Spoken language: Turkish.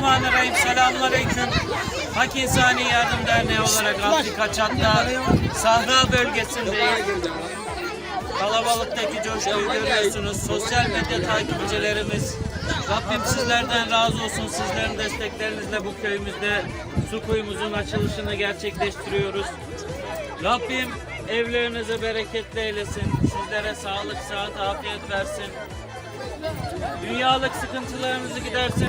Bismillahirrahmanirrahim. Selamünaleyküm. Hak İnsani Yardım Derneği olarak Afrika Çat'ta Sahra bölgesindeyiz. Kalabalıktaki coşkuyu görüyorsunuz. Sosyal medya takipçilerimiz Rabbim sizlerden razı olsun. Sizlerin desteklerinizle bu köyümüzde su kuyumuzun açılışını gerçekleştiriyoruz. Rabbim evlerinize bereketli eylesin. Sizlere sağlık, sıhhat, afiyet versin. Dünyalık sıkıntılarınızı gidersin.